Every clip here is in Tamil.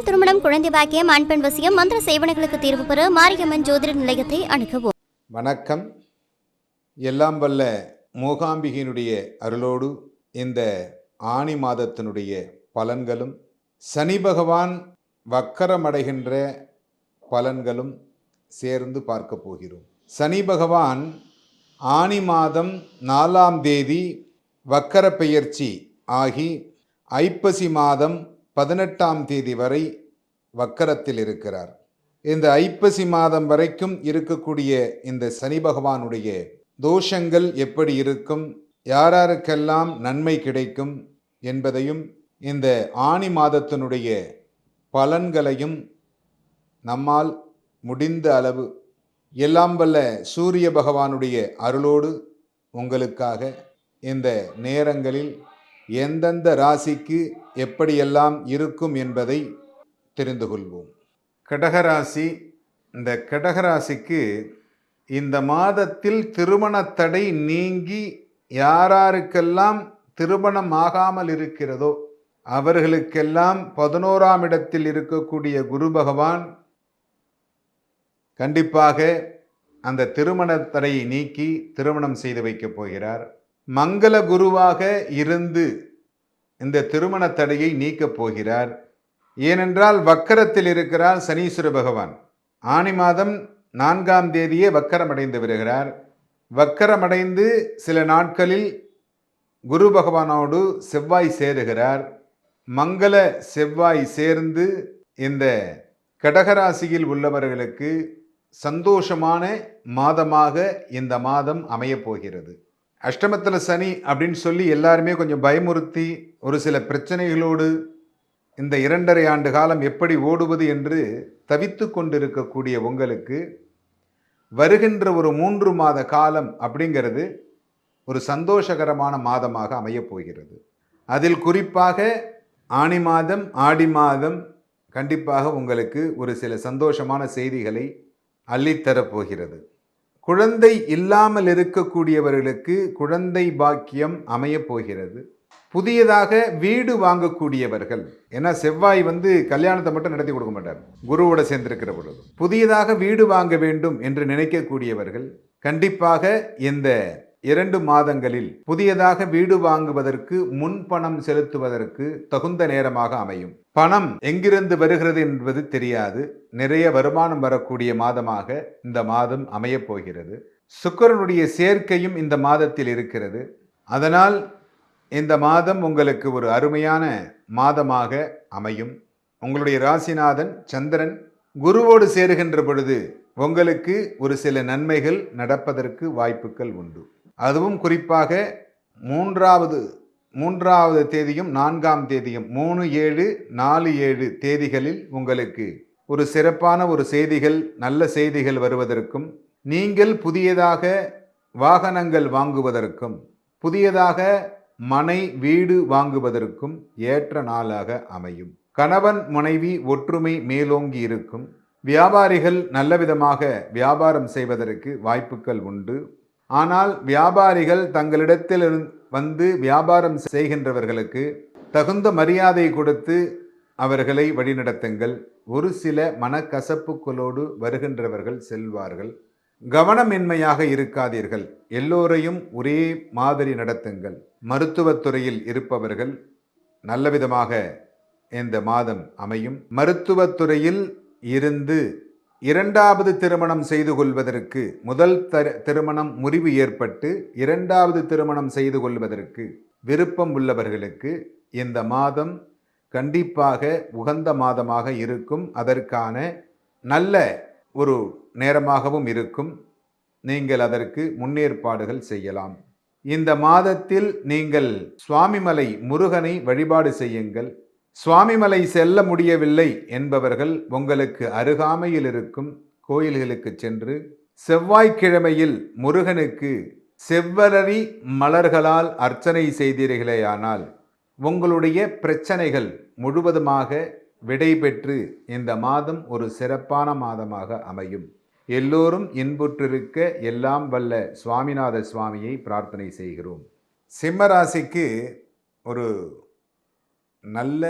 காதல் திருமணம் குழந்தை பாக்கியம் ஆண் பெண் வசியம் மந்திர சேவனைகளுக்கு தீர்வு பெற மாரியம்மன் ஜோதிட நிலையத்தை அணுகவும். வணக்கம். எல்லாம் வல்ல மூகாம்பிகையினுடைய அருளோடு இந்த ஆணி மாதத்தினுடைய பலன்களும் சனி பகவான் வக்கரமடைகின்ற பலன்களும் சேர்ந்து பார்க்க போகிறோம். சனி பகவான் ஆனி மாதம் நாலாம் தேதி வக்கர பெயர்ச்சி ஆகி ஐப்பசி மாதம் பதினெட்டாம் தேதி வரை வக்கரத்தில் இருக்கிறார். இந்த ஐப்பசி மாதம் வரைக்கும் இருக்கக்கூடிய இந்த சனி பகவானுடைய தோஷங்கள் எப்படி இருக்கும்? யாராருக்கெல்லாம் நன்மை கிடைக்கும்? என்பதையும் இந்த ஆணி மாதத்தினுடைய பலன்களையும் நம்மால் முடிந்த அளவு எல்லாம் வல்ல சூரிய பகவானுடைய அருளோடு உங்களுக்காக இந்த நேரங்களில் எந்தெந்த ராசிக்கு எப்படியெல்லாம் இருக்கும் என்பதை தெரிந்து கொள்வோம் கடகராசி இந்த கடகராசிக்கு இந்த மாதத்தில் திருமண தடை நீங்கி யாராருக்கெல்லாம் திருமணம் ஆகாமல் இருக்கிறதோ அவர்களுக்கெல்லாம் பதினோராம் இடத்தில் இருக்கக்கூடிய குரு பகவான் கண்டிப்பாக அந்த திருமண தடையை நீக்கி திருமணம் செய்து வைக்கப் போகிறார். மங்கள குருவாக இருந்து இந்த திருமண தடையை நீக்கப் போகிறார். ஏனென்றால் வக்கரத்தில் இருக்கிறார் சனீஸ்வர பகவான். ஆனி மாதம் நான்காம் தேதியே வக்கரமடைந்து வருகிறார் வக்கரமடைந்து சில நாட்களில் குரு பகவானோடு செவ்வாய் சேருகிறார். மங்கள செவ்வாய் சேர்ந்து இந்த கடகராசியில் உள்ளவர்களுக்கு சந்தோஷமான மாதமாக இந்த மாதம் அமையப் போகிறது. அஷ்டமத்தில் சனி அப்படின்னு சொல்லி எல்லாருமே கொஞ்சம் பயமுறுத்தி ஒரு சில பிரச்சனைகளோடு இந்த இரண்டரை ஆண்டு காலம் எப்படி ஓடுவது என்று தவித்து கொண்டிருக்கக்கூடிய உங்களுக்கு வருகின்ற ஒரு மூன்று மாத காலம் அப்படிங்கிறது ஒரு சந்தோஷகரமான மாதமாக அமையப் போகிறது. அதில் குறிப்பாக ஆணி மாதம் ஆடி மாதம் கண்டிப்பாக உங்களுக்கு ஒரு சில சந்தோஷமான செய்திகளை அள்ளித்தரப் போகிறது. குழந்தை இல்லாமல் இருக்கக்கூடியவர்களுக்கு குழந்தை பாக்கியம் அமையப் போகிறது. புதியதாக வீடு வாங்கக்கூடியவர்கள். ஏன்னா செவ்வாய் வந்து கல்யாணத்தை மட்டும் நடத்தி கொடுக்க மாட்டார். குருவோட சேர்ந்திருக்கிற பொழுது. புதியதாக வீடு வாங்க வேண்டும் என்று நினைக்கக்கூடியவர்கள் கண்டிப்பாக இந்த இரண்டு மாதங்களில் புதியதாக வீடு வாங்குவதற்கு முன்பணம் செலுத்துவதற்கு தகுந்த நேரமாக அமையும். பணம் எங்கிருந்து வருகிறது என்பது தெரியாது. நிறைய வருமானம் வரக்கூடிய மாதமாக இந்த மாதம் அமையப் போகிறது. சுக்கரனுடைய சேர்க்கையும் இந்த மாதத்தில் இருக்கிறது. அதனால் இந்த மாதம் உங்களுக்கு ஒரு அருமையான மாதமாக அமையும். உங்களுடைய ராசிநாதன் சந்திரன் குருவோடு சேருகின்ற பொழுது உங்களுக்கு ஒரு சில நன்மைகள் நடப்பதற்கு வாய்ப்புகள் உண்டு. அதுவும் குறிப்பாக மூன்றாவது மூன்றாவது தேதியும் நான்காம் தேதியும் மூணு ஏழு நாலு ஏழு தேதிகளில் உங்களுக்கு ஒரு சிறப்பான ஒரு செய்திகள் நல்ல செய்திகள் வருவதற்கும் நீங்கள் புதியதாக வாகனங்கள் வாங்குவதற்கும் புதியதாக மனை வீடு வாங்குவதற்கும் ஏற்ற நாளாக அமையும். கணவன் மனைவி ஒற்றுமை மேலோங்கி இருக்கும் வியாபாரிகள் நல்ல விதமாக வியாபாரம் செய்வதற்கு வாய்ப்புகள் உண்டு. ஆனால் வியாபாரிகள் தங்களிடத்தில் வந்து வியாபாரம் செய்கின்றவர்களுக்கு தகுந்த மரியாதை கொடுத்து அவர்களை வழிநடத்துங்கள். ஒரு சில மனக்கசப்புகளோடு வருகின்றவர்கள் செல்வார்கள். கவனமின்மையாக இருக்காதீர்கள். எல்லோரையும் ஒரே மாதிரி நடத்துங்கள். மருத்துவத்துறையில் இருப்பவர்கள் நல்லவிதமாக இந்த மாதம் அமையும். மருத்துவத்துறையில் இருந்து இரண்டாவது திருமணம் செய்து கொள்வதற்கு முதல் தர திருமணம் முறிவு ஏற்பட்டு இரண்டாவது திருமணம் செய்து கொள்வதற்கு விருப்பம் உள்ளவர்களுக்கு இந்த மாதம் கண்டிப்பாக உகந்த மாதமாக இருக்கும். அதற்கான நல்ல ஒரு நேரமாகவும் இருக்கும். நீங்கள் அதற்கு முன்னேற்பாடுகள் செய்யலாம். இந்த மாதத்தில் நீங்கள் சுவாமிமலை முருகனை வழிபாடு செய்யுங்கள். சுவாமிமலை செல்ல முடியவில்லை என்பவர்கள் உங்களுக்கு அருகாமையில் இருக்கும் கோயில்களுக்கு சென்று செவ்வாய்க்கிழமையில் முருகனுக்கு செவ்வரரி மலர்களால் அர்ச்சனை செய்தீர்களேயானால் உங்களுடைய பிரச்சனைகள் முழுவதுமாக விடை பெற்று இந்த மாதம் ஒரு சிறப்பான மாதமாக அமையும். எல்லோரும் இன்புற்றிருக்க எல்லாம் வல்ல சுவாமிநாத சுவாமியை பிரார்த்தனை செய்கிறோம். சிம்மராசிக்கு ஒரு நல்ல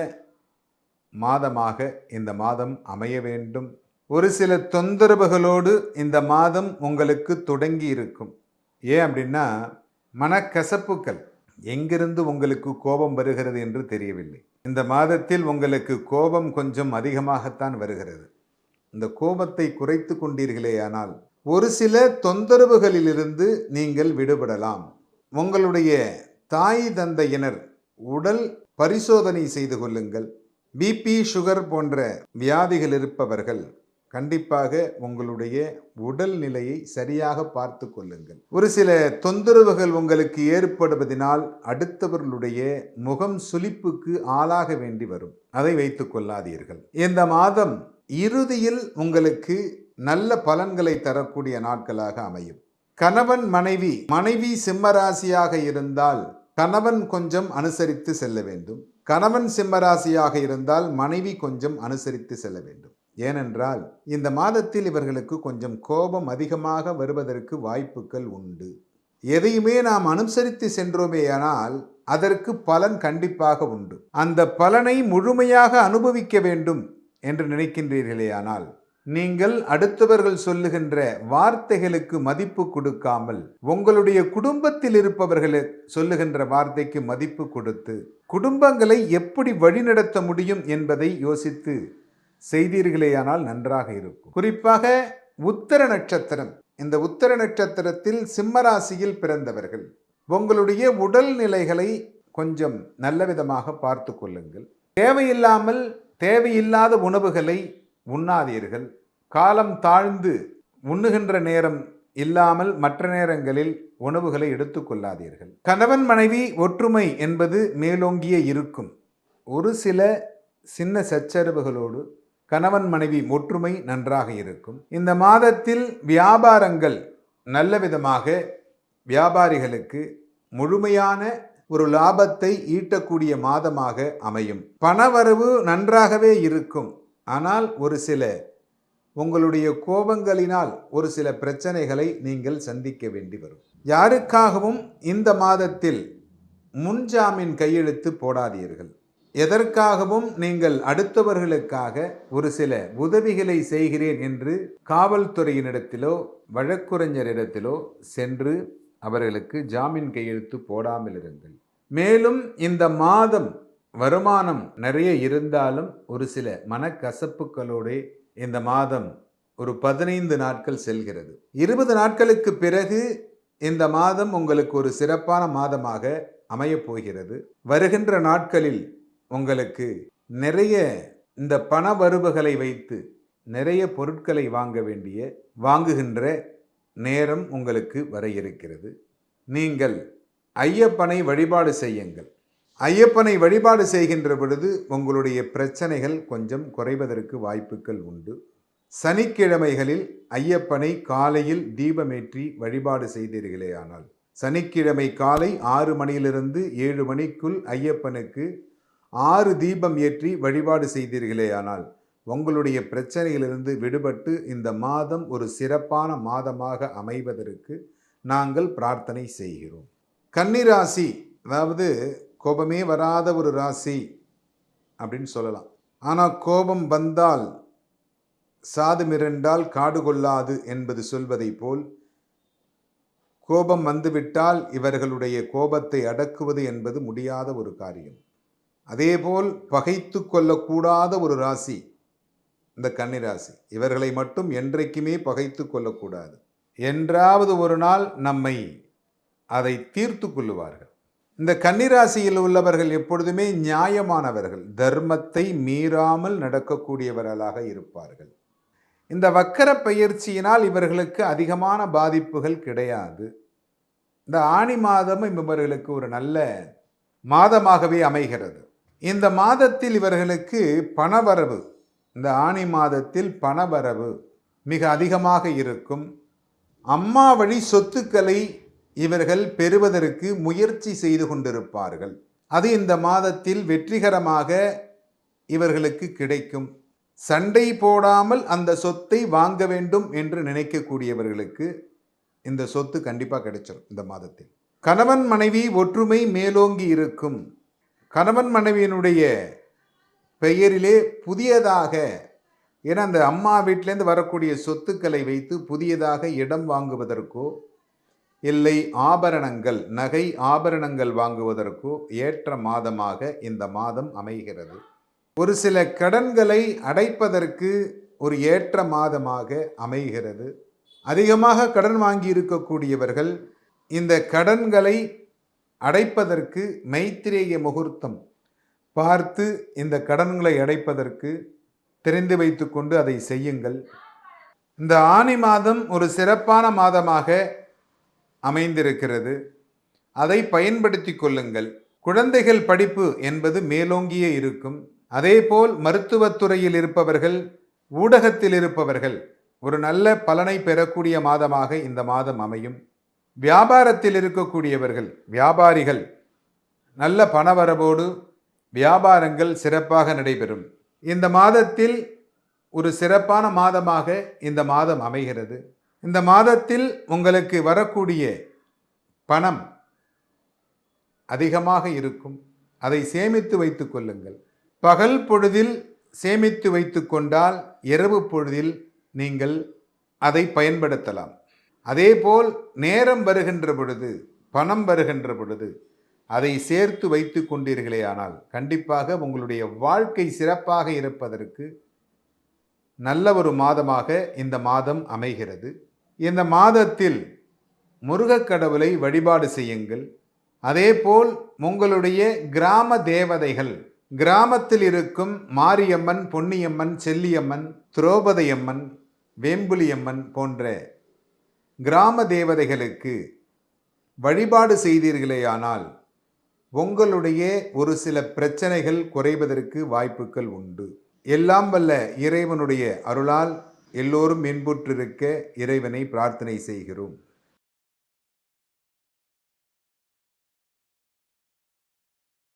மாதமாக இந்த மாதம் அமைய வேண்டும். ஒரு சில தொந்தரவுகளோடு இந்த மாதம் உங்களுக்கு தொடங்கி இருக்கும். ஏன் அப்படின்னா மனக்கசப்புக்கள் எங்கிருந்து உங்களுக்கு கோபம் வருகிறது என்று தெரியவில்லை. இந்த மாதத்தில் உங்களுக்கு கோபம் கொஞ்சம் அதிகமாகத்தான் வருகிறது. இந்த கோபத்தை குறைத்து கொண்டீர்களேயானால் ஒரு சில தொந்தரவுகளிலிருந்து நீங்கள் விடுபடலாம். உங்களுடைய தாய் தந்தையினர் உடல் பரிசோதனை செய்து கொள்ளுங்கள். பிபி சுகர் போன்ற வியாதிகள் இருப்பவர்கள் கண்டிப்பாக உங்களுடைய உடல் நிலையை சரியாக பார்த்து கொள்ளுங்கள். ஒரு சில தொந்தரவுகள் உங்களுக்கு ஏற்படுவதனால் அடுத்தவர்களுடைய முகம் சுளிப்புக்கு ஆளாக வேண்டி வரும். அதை வைத்துக் கொள்ளாதீர்கள். இந்த மாதம் இறுதியில் உங்களுக்கு நல்ல பலன்களை தரக்கூடிய நாட்களாக அமையும். கணவன் மனைவி மனைவி சிம்மராசியாக இருந்தால் கணவன் கொஞ்சம் அனுசரித்து செல்ல வேண்டும். கணவன் சிம்மராசியாக இருந்தால் மனைவி கொஞ்சம் அனுசரித்து செல்ல வேண்டும். ஏனென்றால் இந்த மாதத்தில் இவர்களுக்கு கொஞ்சம் கோபம் அதிகமாக வருவதற்கு வாய்ப்புகள் உண்டு. எதையுமே நாம் அனுசரித்து சென்றோமேயானால் அதற்கு பலன் கண்டிப்பாக உண்டு. அந்த பலனை முழுமையாக அனுபவிக்க வேண்டும் என்று நினைக்கின்றீர்களேயானால் நீங்கள் அடுத்தவர்கள் சொல்லுகின்ற வார்த்தைகளுக்கு மதிப்பு கொடுக்காமல் உங்களுடைய குடும்பத்தில் இருப்பவர்கள் சொல்லுகின்ற வார்த்தைக்கு மதிப்பு கொடுத்து குடும்பங்களை எப்படி வழிநடத்த முடியும் என்பதை யோசித்து செய்தீர்களேயானால் நன்றாக இருக்கும். குறிப்பாக உத்தர நட்சத்திரம். இந்த உத்தர நட்சத்திரத்தில் சிம்மராசியில் பிறந்தவர்கள் உங்களுடைய உடல் நிலைகளை கொஞ்சம் நல்ல விதமாக பார்த்து கொள்ளுங்கள். தேவையில்லாமல் தேவையில்லாத உணவுகளை உண்ணாதீர்கள். காலம் தாழ்ந்து உண்ணுகின்ற நேரம் இல்லாமல் மற்ற நேரங்களில் உணவுகளை எடுத்துக்கொள்ளாதீர்கள் கணவன் மனைவி ஒற்றுமை என்பது மேலோங்கிய இருக்கும். ஒரு சில சின்ன சச்சரவுகளோடு கணவன் மனைவி ஒற்றுமை நன்றாக இருக்கும். இந்த மாதத்தில் வியாபாரங்கள் நல்ல விதமாக வியாபாரிகளுக்கு முழுமையான ஒரு லாபத்தை ஈட்டக்கூடிய மாதமாக அமையும். பணவரவு நன்றாகவே இருக்கும். ஆனால் ஒரு சில உங்களுடைய கோபங்களினால் ஒரு சில பிரச்சனைகளை நீங்கள் சந்திக்க வேண்டி வரும். யாருக்காகவும் இந்த மாதத்தில் முன்ஜாமீன் கையெழுத்து போடாதீர்கள். எதற்காகவும் நீங்கள் அடுத்தவர்களுக்காக ஒரு சில உதவிகளை செய்கிறேன் என்று காவல்துறையினிடத்திலோ வழக்குரைஞரிடத்திலோ சென்று அவர்களுக்கு ஜாமீன் கையெழுத்து போடாமல் இருங்கள். மேலும் இந்த மாதம் வருமானம் நிறைய இருந்தாலும் ஒரு சில மனக்கசப்புகளோடு இந்த மாதம் ஒரு பதினைந்து நாட்கள் செல்கிறது. இருபது நாட்களுக்கு பிறகு இந்த மாதம் உங்களுக்கு ஒரு சிறப்பான மாதமாக அமையப் போகிறது. வருகின்ற நாட்களில் உங்களுக்கு நிறைய இந்த பண வரவுகளை வைத்து நிறைய பொருட்களை வாங்க வேண்டிய வாங்குகின்ற நேரம் உங்களுக்கு வர இருக்கிறது. நீங்கள் ஐயப்பனை வழிபாடு செய்யுங்கள். ஐயப்பனை வழிபாடு செய்கின்ற பொழுது உங்களுடைய பிரச்சனைகள் கொஞ்சம் குறைவதற்கு வாய்ப்புகள் உண்டு. சனிக்கிழமைகளில் ஐயப்பனை காலையில் தீபமேற்றி வழிபாடு செய்தீர்களே ஆனால் சனிக்கிழமை காலை ஆறு மணியிலிருந்து ஏழு மணிக்குள் ஐயப்பனுக்கு ஆறு தீபம் ஏற்றி வழிபாடு செய்தீர்களேயானால் உங்களுடைய பிரச்சனையிலிருந்து விடுபட்டு இந்த மாதம் ஒரு சிறப்பான மாதமாக அமைவதற்கு நாங்கள் பிரார்த்தனை செய்கிறோம். கன்னிராசி அதாவது கோபமே வராத ஒரு ராசி அப்படின்னு சொல்லலாம். ஆனால் கோபம் வந்தால் சாது மிரண்டால் காடு கொள்ளாது என்பது சொல்வதைப் போல் கோபம் வந்துவிட்டால் இவர்களுடைய கோபத்தை அடக்குவது என்பது முடியாத ஒரு காரியம். அதேபோல் பகைத்து கொள்ளக்கூடாத ஒரு ராசி இந்த கன்னிராசி இவர்களை மட்டும் என்றைக்குமே பகைத்து கொள்ளக்கூடாது. என்றாவது ஒரு நாள் நம்மை அதை தீர்த்து கொள்ளுவார்கள். இந்த கன்னிராசியில் உள்ளவர்கள் எப்பொழுதுமே நியாயமானவர்கள். தர்மத்தை மீறாமல் நடக்கக்கூடியவர்களாக இருப்பார்கள். இந்த வக்கர பயிற்சியினால் இவர்களுக்கு அதிகமான பாதிப்புகள் கிடையாது. இந்த ஆணி மாதமும் இவர்களுக்கு ஒரு நல்ல மாதமாகவே அமைகிறது. இந்த மாதத்தில் இவர்களுக்கு பணவரவு இந்த ஆணி மாதத்தில் பணவரவு மிக அதிகமாக இருக்கும். அம்மா வழி சொத்துக்களை இவர்கள் பெறுவதற்கு முயற்சி செய்து கொண்டிருப்பார்கள். அது இந்த மாதத்தில் வெற்றிகரமாக இவர்களுக்கு கிடைக்கும். சண்டை போடாமல் அந்த சொத்தை வாங்க வேண்டும் என்று நினைக்கக்கூடியவர்களுக்கு இந்த சொத்து கண்டிப்பாக கிடைச்சிடும் இந்த மாதத்தில். கணவன் மனைவி ஒற்றுமை மேலோங்கி இருக்கும். கணவன் மனைவியினுடைய பெயரிலே புதியதாக ஏன்னா அந்த அம்மா வீட்டிலேருந்து வரக்கூடிய சொத்துக்களை வைத்து புதியதாக இடம் வாங்குவதற்கோ இல்லை ஆபரணங்கள் நகை ஆபரணங்கள் வாங்குவதற்கோ ஏற்ற மாதமாக இந்த மாதம் அமைகிறது. ஒரு சில கடன்களை அடைப்பதற்கு ஒரு ஏற்ற மாதமாக அமைகிறது. அதிகமாக கடன் வாங்கி இருக்கக்கூடியவர்கள் இந்த கடன்களை அடைப்பதற்கு மைத்திரேய முகூர்த்தம். பார்த்து இந்த கடன்களை அடைப்பதற்கு தெரிந்து வைத்துக்கொண்டு அதை செய்யுங்கள். இந்த ஆனி மாதம் ஒரு சிறப்பான மாதமாக அமைந்திருக்கிறது. அதை பயன்படுத்தி கொள்ளுங்கள். குழந்தைகள் படிப்பு என்பது மேலோங்கியே இருக்கும். அதேபோல் மருத்துவத்துறையில் இருப்பவர்கள் ஊடகத்தில் இருப்பவர்கள் ஒரு நல்ல பலனை பெறக்கூடிய மாதமாக இந்த மாதம் அமையும். வியாபாரத்தில் இருக்கக்கூடியவர்கள் வியாபாரிகள் நல்ல பணவரவோடு வியாபாரங்கள் சிறப்பாக நடைபெறும். இந்த மாதத்தில் ஒரு சிறப்பான மாதமாக இந்த மாதம் அமைகிறது. இந்த மாதத்தில் உங்களுக்கு வரக்கூடிய பணம் அதிகமாக இருக்கும். அதை சேமித்து வைத்து கொள்ளுங்கள். பகல் பொழுதில் சேமித்து வைத்து கொண்டால் இரவு பொழுதில் நீங்கள் அதை பயன்படுத்தலாம். அதேபோல் நேரம் வருகின்ற பொழுது பணம் வருகின்ற பொழுது அதை சேர்த்து வைத்து கொண்டீர்களே ஆனால் கண்டிப்பாக உங்களுடைய வாழ்க்கை சிறப்பாக இருப்பதற்கு நல்ல ஒரு மாதமாக இந்த மாதம் அமைகிறது. இந்த மாதத்தில் முருகக் கடவுளை வழிபாடு செய்யுங்கள். அதேபோல் உங்களுடைய கிராம தேவதைகள் கிராமத்தில் இருக்கும் மாரியம்மன் பொன்னியம்மன் செல்லியம்மன் திரௌபதியம்மன் வேம்புலியம்மன் போன்ற கிராம தேவதைகளுக்கு வழிபாடு செய்தீர்களேயானால் உங்களுடைய ஒரு சில பிரச்சனைகள் குறைவதற்கு வாய்ப்புகள் உண்டு. எல்லாம் வல்ல இறைவனுடைய அருளால் எல்லோரும் மென்புற்றிருக்க இறைவனை பிரார்த்தனை செய்கிறோம்.